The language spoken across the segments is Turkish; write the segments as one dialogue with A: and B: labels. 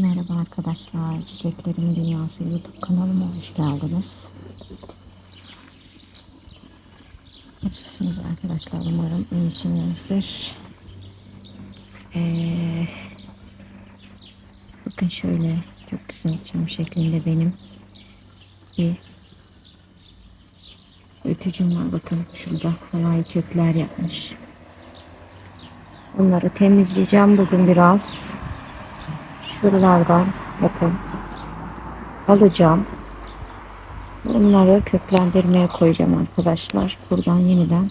A: Merhaba arkadaşlar, Çiçeklerin Dünyası YouTube kanalıma hoş geldiniz. Nasılsınız arkadaşlar? Umarım iyisinizdir. Ee, bakın şöyle çok güzel çam şeklinde benim bir ötücüm var. Bakın şurada havai kökler yapmış. Bunları temizleyeceğim bugün biraz şuralardan bakın alacağım. Bunları köklendirmeye koyacağım arkadaşlar. Buradan yeniden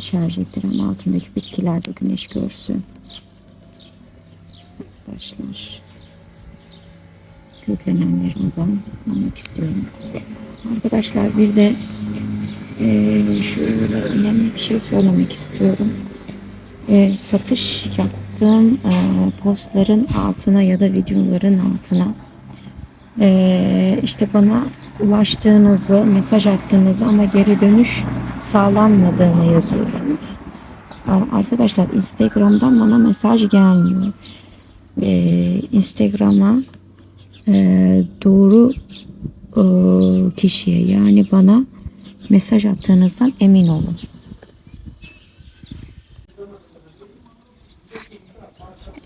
A: şarj ettireyim. Altındaki bitkiler de güneş görsün. Arkadaşlar köklenenleri oradan almak istiyorum. Arkadaşlar bir de eee şöyle önemli bir şey söylemek istiyorum. Eee, satış yaptığım eee, postların altına ya da videoların altına eee, işte bana ulaştığınızı, mesaj attığınızı ama geri dönüş sağlanmadığını yazıyorsunuz. Arkadaşlar Instagram'dan bana mesaj gelmiyor. Eee, Instagram'a eee, doğru eee, kişiye yani bana mesaj attığınızdan emin olun.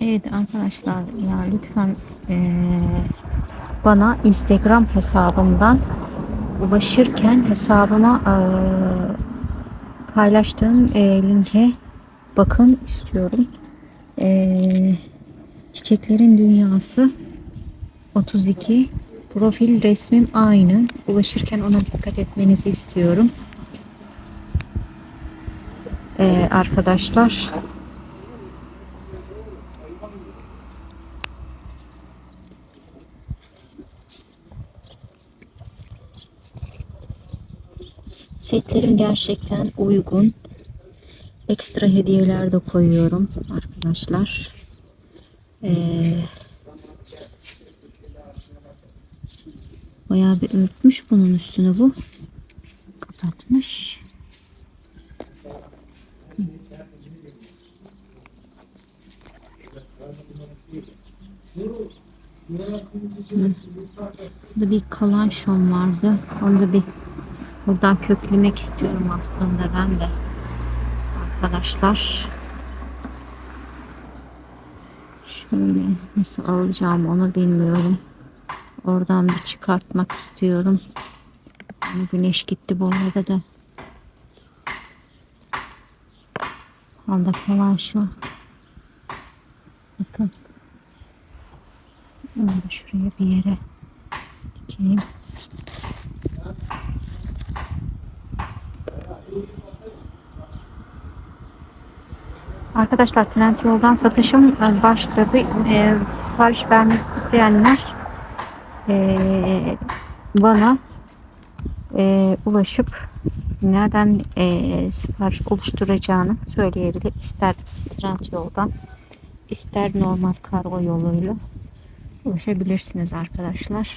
A: Evet arkadaşlar ya lütfen eee, bana Instagram hesabımdan ulaşırken hesabıma eee, paylaştığım eee, linke bakın istiyorum. Eee, Çiçeklerin Dünyası 32 profil resmim aynı. Ulaşırken ona dikkat etmenizi istiyorum. Eee, arkadaşlar Setlerim gerçekten uygun. Ekstra hediyeler de koyuyorum arkadaşlar. Ee, bayağı bir örtmüş bunun üstüne bu. Kapatmış. Burada bir kalan şom vardı. Onu da bir Buradan köklemek istiyorum aslında ben de. Arkadaşlar. Şöyle nasıl alacağım onu bilmiyorum. Oradan bir çıkartmak istiyorum. Güneş gitti bu arada da. Anda falan şu. Bakın. Onu şuraya bir yere dikeyim. Arkadaşlar Trendyol'dan satışım e, başladı. E, sipariş vermek isteyenler e, bana e, ulaşıp nereden e, sipariş oluşturacağını söyleyebilir. İster Trendyol'dan ister normal kargo yoluyla ulaşabilirsiniz arkadaşlar.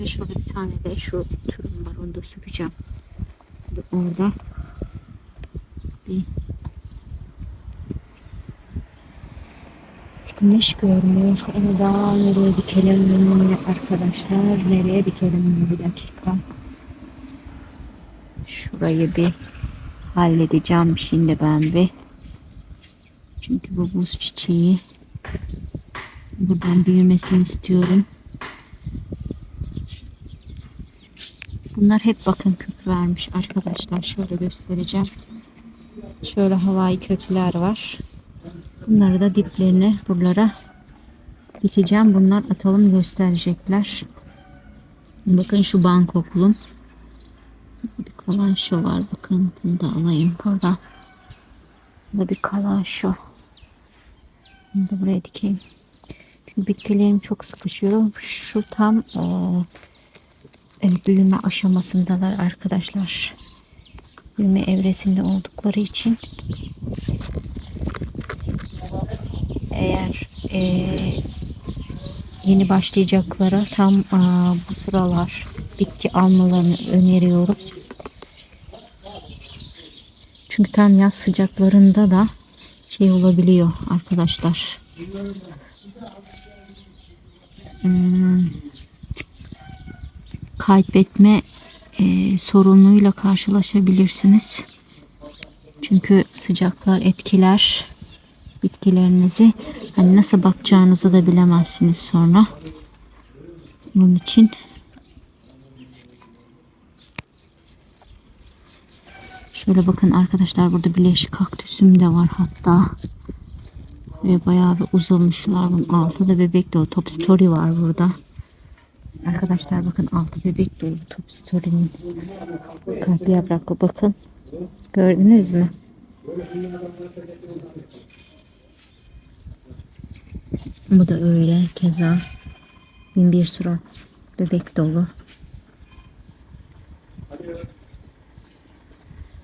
A: Ve şurada bir tane de şu türüm var onu da süreceğim. Orada bir Güneş görmüyor. Onu da nereye dikelim arkadaşlar? Nereye dikelim bir dakika. Şurayı bir halledeceğim şimdi ben bir. Çünkü bu buz çiçeği buradan büyümesini istiyorum. Bunlar hep bakın kök vermiş arkadaşlar. Şöyle göstereceğim. Şöyle havai kökler var. Bunları da diplerine buralara dikeceğim. Bunlar atalım gösterecekler. Bakın şu bankoklum. Bir kalan şu var. Bakın bunu da alayım. Burada. Burada bir kalan şu. Bunu da buraya dikeyim. Çünkü bitkilerim çok sıkışıyor. Şu tam e, büyüme aşamasındalar arkadaşlar. Büyüme evresinde oldukları için eğer e, yeni başlayacaklara tam e, bu sıralar bitki almalarını öneriyorum. Çünkü tam yaz sıcaklarında da şey olabiliyor arkadaşlar. hmm, kaybetme e, sorunuyla karşılaşabilirsiniz. Çünkü sıcaklar etkiler bitkilerinizi. Hani nasıl bakacağınızı da bilemezsiniz sonra. Bunun için Şöyle bakın arkadaşlar burada bileşik kaktüsüm de var hatta. Ve bayağı bir uzamışlar. Bunun altı da bebek dolu. Top story var burada. Arkadaşlar bakın altı bebek dolu top story'nin. Kalp yapraklı bakın. Gördünüz mü? Bu da öyle keza. Bin bir surat bebek dolu.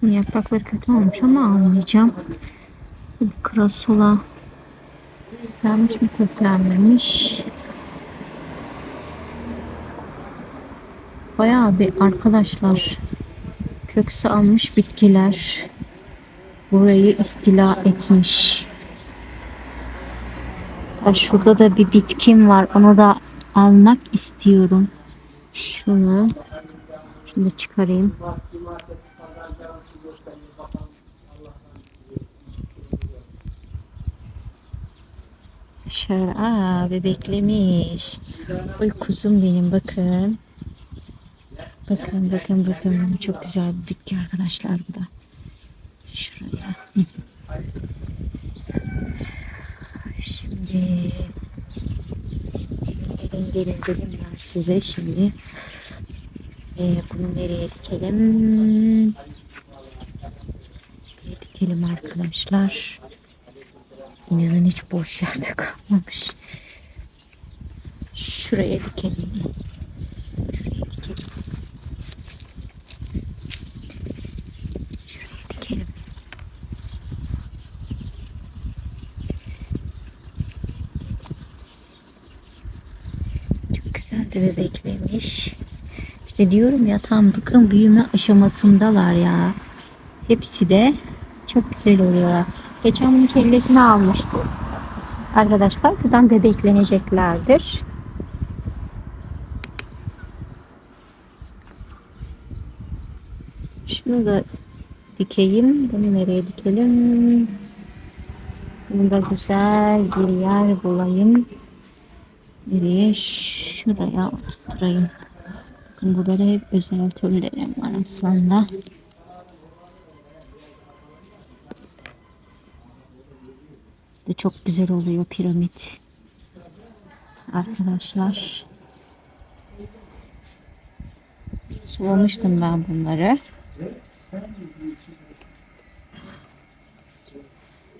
A: Yaprakları kötü olmuş ama almayacağım. Bir krasula köklenmiş mi köklenmemiş. Bayağı bir arkadaşlar kökse almış bitkiler burayı istila etmiş. Şurada da bir bitkim var. Onu da almak istiyorum. Şunu şunu da çıkarayım. Şöyle aa bebeklemiş. Oy kuzum benim bakın. Bakın bakın bakın çok güzel bir bitki arkadaşlar bu da. Şuraya. Hı. Şimdi gelin dedim ben size şimdi. Ee, bunu nereye dikelim? Nereye dikelim arkadaşlar? İnanın hiç boş yerde kalmamış. Şuraya dikelim. Şuraya dikelim. Şuraya dikelim. De bebeklemiş. İşte diyorum ya tam bakın büyüme aşamasındalar ya. Hepsi de çok güzel oluyorlar. Geçen bunun kellesini almıştım. Arkadaşlar buradan bebekleneceklerdir. Şunu da dikeyim. Bunu nereye dikelim? Bunu da güzel bir yer bulayım. Nereye? Şuraya oturtturayım. Bakın burada da hep özel türlerim var aslında. de çok güzel oluyor piramit. Arkadaşlar. Sulamıştım ben bunları.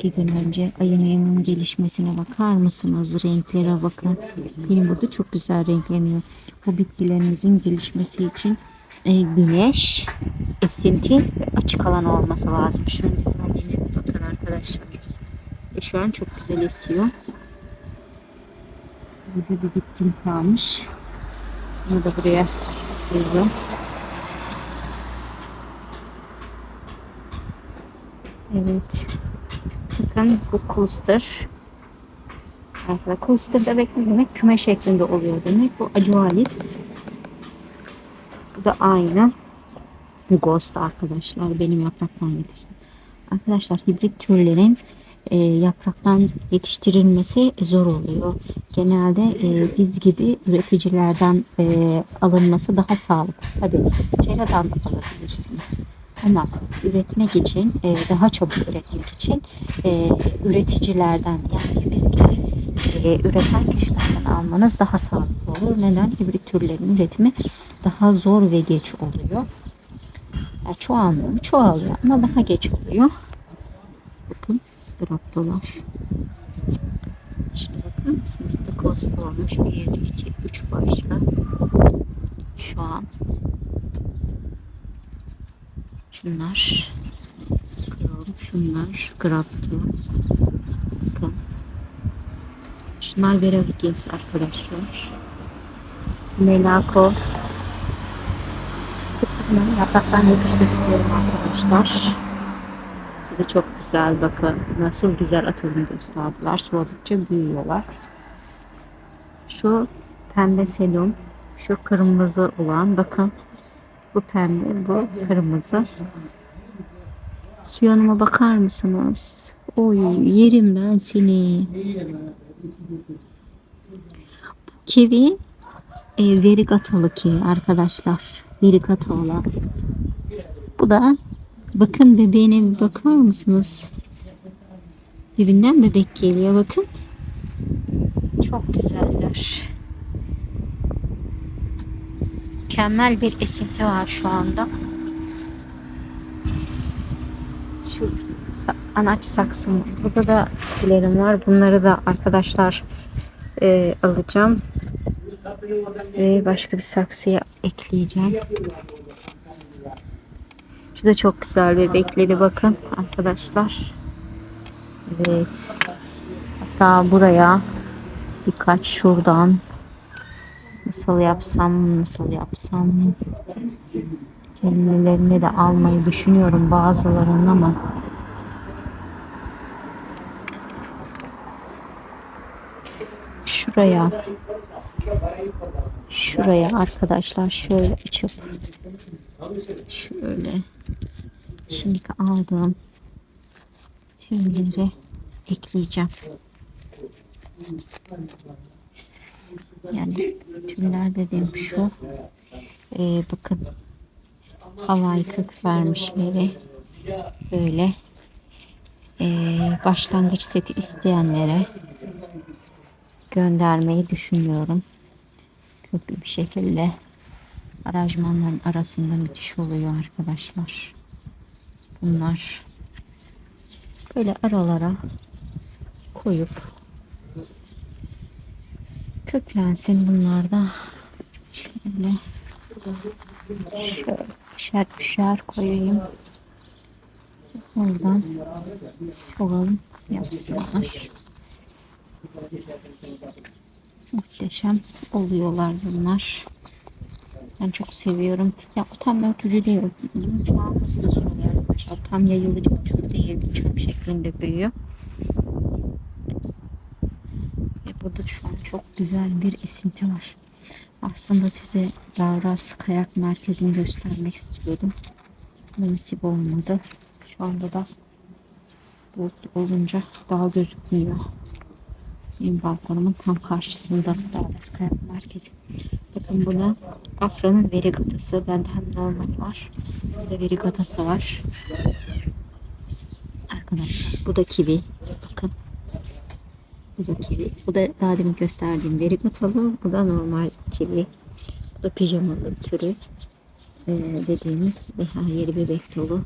A: Gün önce ayın gelişmesine bakar mısınız? Renklere bakın. Benim burada çok güzel renkleniyor. Bu bitkilerinizin gelişmesi için e, güneş, esinti ve açık alan olması lazım. Şunun güzelliğine bir bakın arkadaşlar. Ve şu an çok güzel esiyor. Burada bir bitkim kalmış. Bunu da buraya koyuyorum. Evet. Bakın bu coaster. Arkadaşlar coaster demek ne demek? Küme şeklinde oluyor demek. Bu acualis. Bu da aynı. Ghost arkadaşlar. Benim yapraktan yetiştim. Arkadaşlar hibrit türlerin e, yapraktan yetiştirilmesi zor oluyor. Genelde e, biz gibi üreticilerden e, alınması daha sağlıklı. Tabii seradan da alabilirsiniz. Ama üretmek için, e, daha çabuk üretmek için e, üreticilerden yani biz gibi e, üreten kişilerden almanız daha sağlıklı olur. Neden? Hibrit türlerin üretimi daha zor ve geç oluyor. Yani çoğalmıyor mu? Çoğalıyor ama daha geç oluyor. Bakın graptolar. Şuna bakar mısınız? Kost olmuş. 1, 2, 3 başlı. Şu an. Şunlar. Kırıldı. Şunlar. Grapto. Bakın. Şunlar Veraviges arkadaşlar. Melako. Hepsinden yapraktan yetiştirdiklerim arkadaşlar. Bu da çok güzel bakın. Nasıl güzel atılım gösterdiler. Sordukça büyüyorlar. Şu pembe sedum. Şu kırmızı olan bakın. Bu pembe, bu kırmızı. Su yanıma bakar mısınız? Oy yerim ben seni. Bu kivi e, verigatalı kivi arkadaşlar. Verigata olan. Bu da bakın bebeğine bir bakar mısınız? Dibinden bebek geliyor bakın. Çok güzeller. Mükemmel bir esinti var şu anda. Şu anaç saksım. Burada da bilerim var. Bunları da arkadaşlar e, alacağım. Ve başka bir saksıya ekleyeceğim. Şu da çok güzel bir bekledi bakın arkadaşlar. Evet. Hatta buraya birkaç şuradan nasıl yapsam nasıl yapsam. Kendilerini de almayı düşünüyorum bazılarının ama. Şuraya. Şuraya arkadaşlar şöyle açıp. Şöyle. Şimdiki aldığım tüyleri ekleyeceğim. Yani tüyler dediğim şu. Ee, bakın havai kök vermişleri böyle ee, başlangıç seti isteyenlere göndermeyi düşünüyorum. Köklü bir şekilde aranjmanların arasında müthiş oluyor arkadaşlar. Bunlar böyle aralara koyup köklensin bunlar da. Şöyle şöyle şer şer koyayım. Oradan çoğalım yapsınlar. Muhteşem oluyorlar bunlar. Ben çok seviyorum. Ya o tam örtücü değil. Çoğalması da zor oluyor tam yayılıcı bir tür değil. Çöp şeklinde büyüyor ve burada şu an çok güzel bir esinti var. Aslında size Davras Kayak Merkezi'ni göstermek istiyordum. Nasip olmadı. Şu anda da bulutlu olunca daha gözükmüyor. Benim balkonumun tam karşısında Davras Kayak Merkezi. Bakın buna Afra'nın verigatası. Bende hem normal var. Bir de verigatası var. Arkadaşlar bu da kivi. Bakın. Bu da kivi. Bu da daha demin gösterdiğim verigatalı. Bu da normal kivi. Bu da pijamalı türü. Ee, dediğimiz ve her yeri bebek dolu.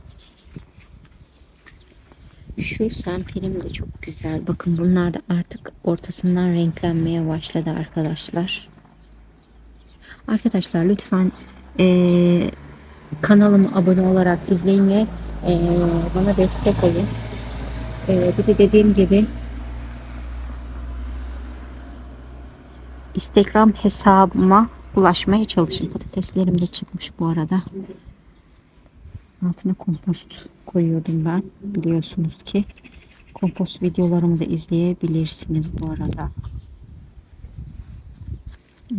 A: Şu sempirim de çok güzel. Bakın bunlar da artık ortasından renklenmeye başladı arkadaşlar. Arkadaşlar lütfen ee, kanalıma abone olarak izleyin ve ee, bana destek olun. Ee, bir de dediğim gibi Instagram hesabıma ulaşmaya çalışın. Patateslerim de çıkmış bu arada. Altına kompost koyuyordum ben. Biliyorsunuz ki. Kompost videolarımı da izleyebilirsiniz bu arada.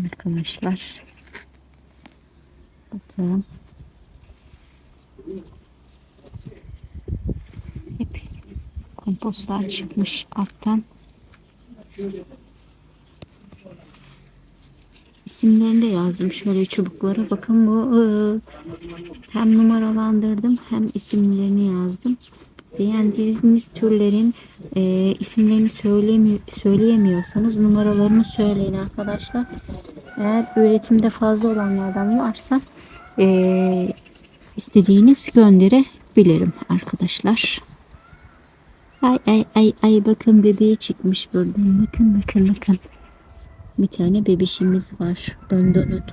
A: Arkadaşlar. Bakın. Hep kompostlar çıkmış alttan. İsimlerini de yazdım şöyle çubuklara. Bakın bu ıı, hem numaralandırdım hem isimlerini yazdım. Beğendiğiniz türlerin e, isimlerini söylemi söyleyemiyorsanız numaralarını söyleyin arkadaşlar. Eğer üretimde fazla olanlardan varsa e, istediğiniz gönderebilirim arkadaşlar. Ay ay ay ay bakın bebeği çıkmış buradan. Bakın bakın bakın. Bir tane bebişimiz var. Döndönün.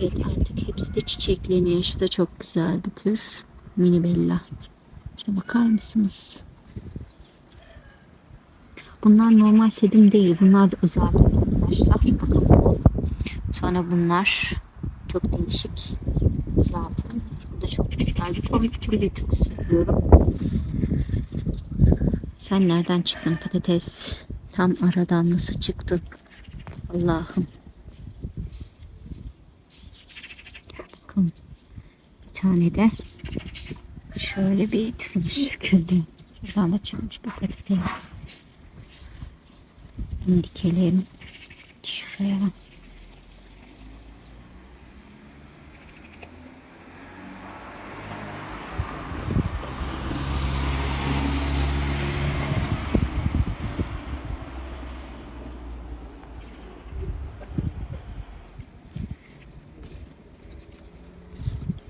A: Evet artık hepsi de çiçekleniyor. Şu da çok güzel bir tür. Mini Bella. Şuna bakar mısınız? Bunlar normal sedim değil. Bunlar da özel arkadaşlar. Bakın. Sonra bunlar çok değişik. Tür. Bu da çok güzel. Bir bir türlü çok seviyorum. Sen nereden çıktın patates? Tam aradan nasıl çıktın? Allah'ım. Bakalım. Bir tane de şöyle bir türümüz söküldü. Şuradan da çıkmış bir patates. Dikelim. Şuraya.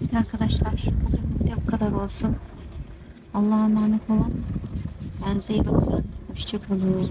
A: Evet arkadaşlar bugün bu kadar olsun. Allah'a emanet olun. Kendinize iyi bakın. Hoşçakalın.